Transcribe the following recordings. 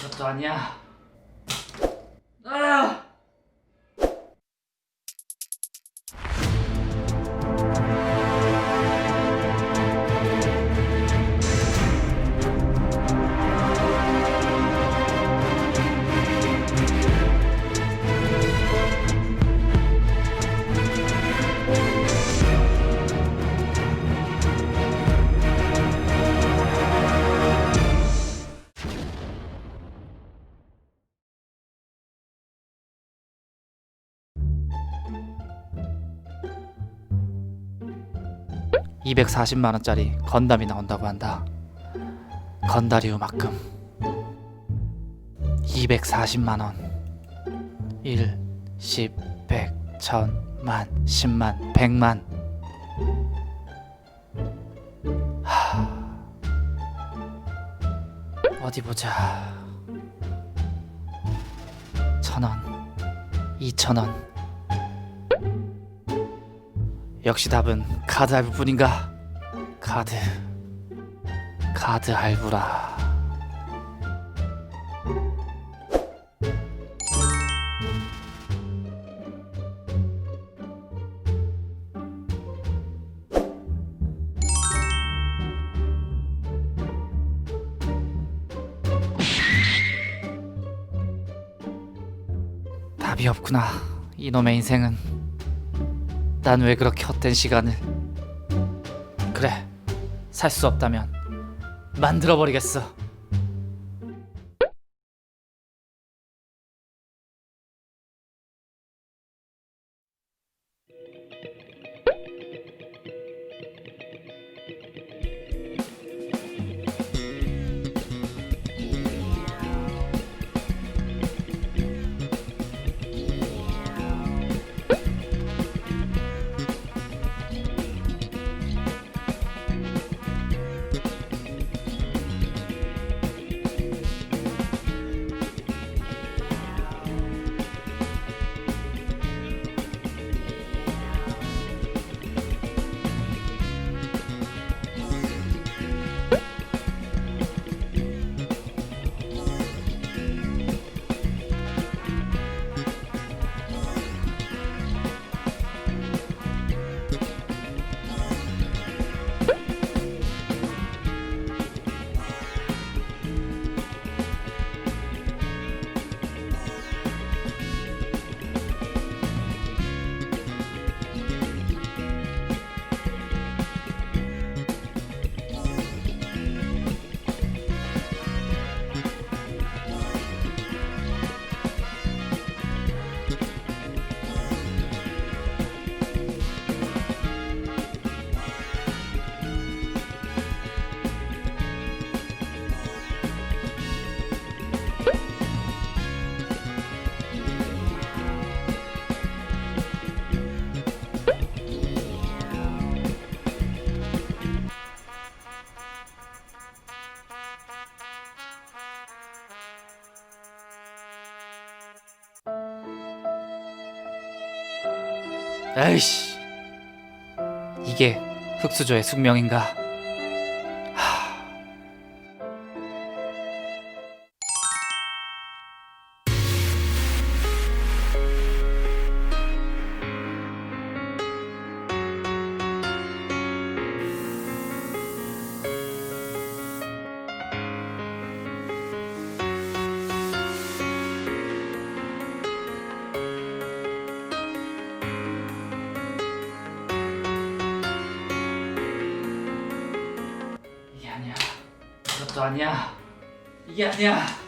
그것도 아니야. 아! (240만 원짜리) 건담이 나온다고 한다. 건다리우만큼. 240만 원. 1, 10, 100, 1000, 만, 10만, 100만. 하... 어디 보자. 천 원 이천 원 역시 답은 카드 할부뿐인가? 카드. 카드 할부라. 답이 없구나 이놈의 인생은 난 왜 그렇게 헛된 시간을? 그래 살 수 없다면 만들어 버리겠어 에이씨. 이게 흑수저의 숙명인가 아니야. 이게 아니야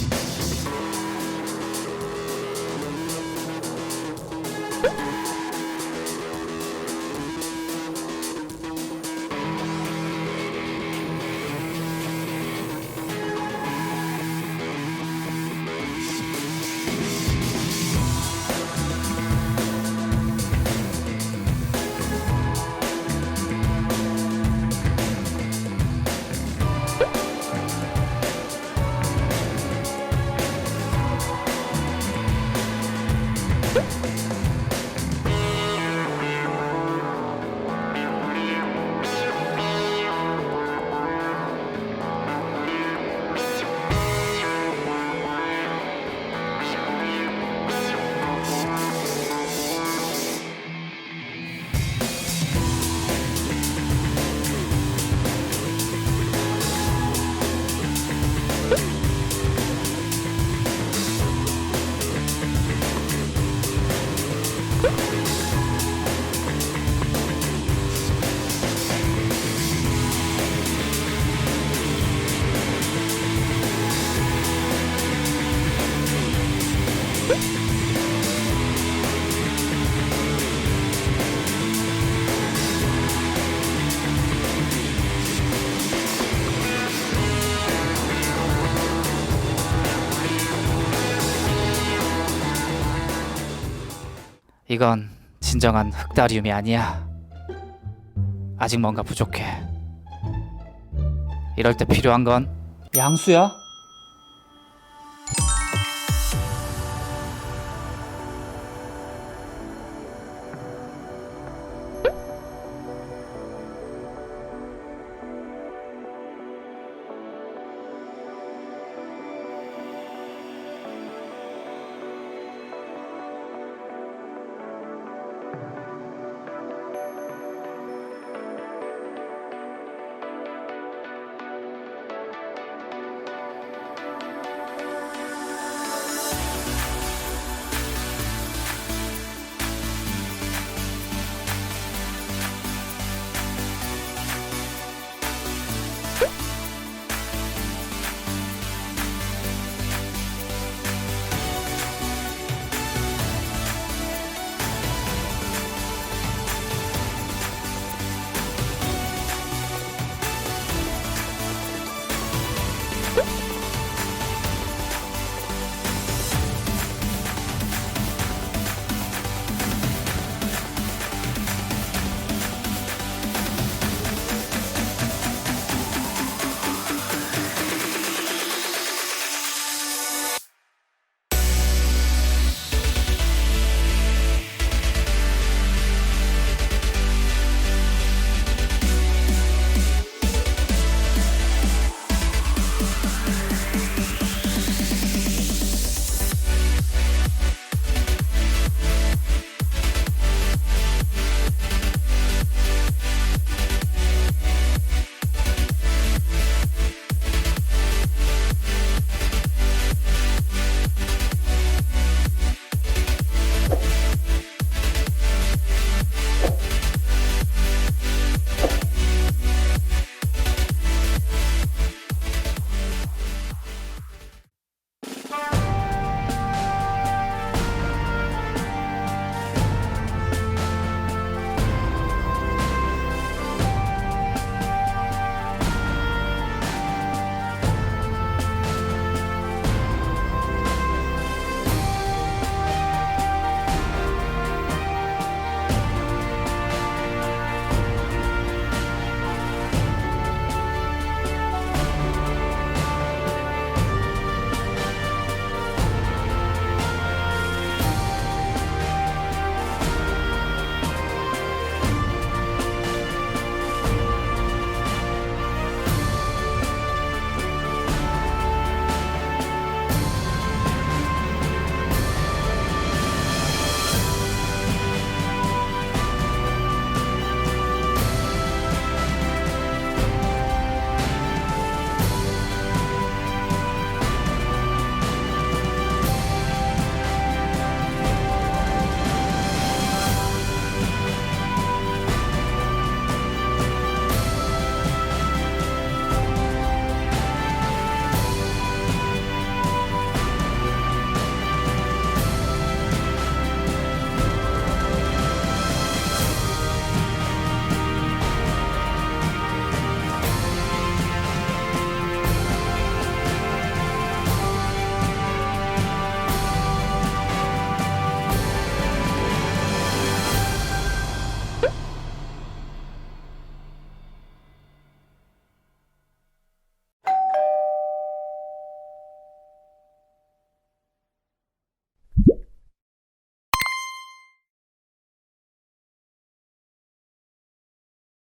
이건 진정한 흑다리움이 아니야. 아직 뭔가 부족해. 이럴 때 필요한 건 양수야?